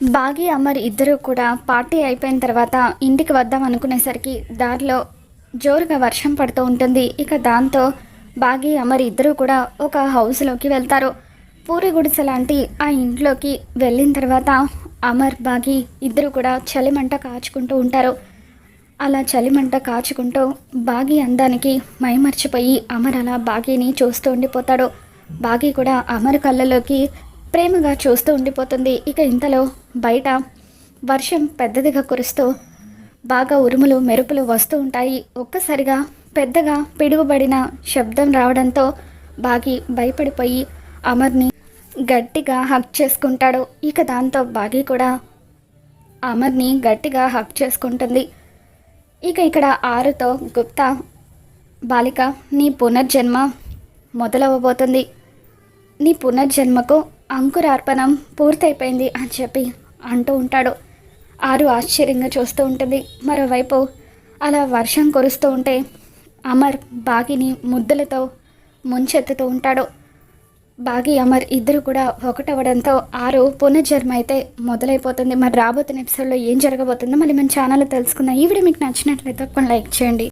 బాగి అమర్ ఇద్దరు కూడా పార్టీ అయిపోయిన తర్వాత ఇంటికి వద్దాం అనుకునేసరికి దారిలో జోరుగా వర్షం పడుతూ ఉంటుంది. ఇక దాంతో బాగి అమర్ ఇద్దరు కూడా ఒక హౌస్లోకి వెళ్తారు. పూరి గుడిసె లాంటి ఆ ఇంట్లోకి వెళ్ళిన తర్వాత అమర్ బాగి ఇద్దరు కూడా చలిమంట కాచుకుంటూ ఉంటారు. అలా చలిమంట కాచుకుంటూ బాగి అందానికి మైమర్చిపోయి అమర్ అలా బాగీని చూస్తూ ఉండిపోతాడు. బాగి కూడా అమర్ కళ్ళలోకి ప్రేమగా చూస్తూ ఉండిపోతుంది. ఇక ఇంతలో బయట వర్షం పెద్దదిగా కురుస్తూ బాగా ఉరుములు మెరుపులు వస్తూ ఉంటాయి. ఒక్కసారిగా పెద్దగా పిడుగుబడిన శబ్దం రావడంతో బాగి భయపడిపోయి అమర్ని గట్టిగా హక్ చేసుకుంటాడు. ఇక దాంతో బాగి కూడా అమర్ని గట్టిగా హక్ చేసుకుంటుంది. ఇక ఇక్కడ ఆరుతో గుప్తా బాలిక నీ పునర్జన్మ మొదలవ్వబోతుంది నీ పునర్జన్మకు అంకురార్పణం పూర్తయిపోయింది అని చెప్పి అంటూ ఉంటాడు. ఆరు ఆశ్చర్యంగా చూస్తూ ఉంటుంది. మరోవైపు అలా వర్షం కురుస్తూ ఉంటే అమర్ బాగిని ముద్దులతో ముంచెత్తుతూ ఉంటాడు. బాగి అమర్ ఇద్దరు కూడా ఒకటవడంతో ఆరు పునర్జన్మ అయితే మొదలైపోతుంది. మరి రాబోతున్న ఎపిసోడ్లో ఏం జరగబోతుందో మళ్ళీ మన ఛానల్లో తెలుసుకుందాం. ఈ వీడియో మీకు నచ్చినట్లయితే ఒక లైక్ చేయండి.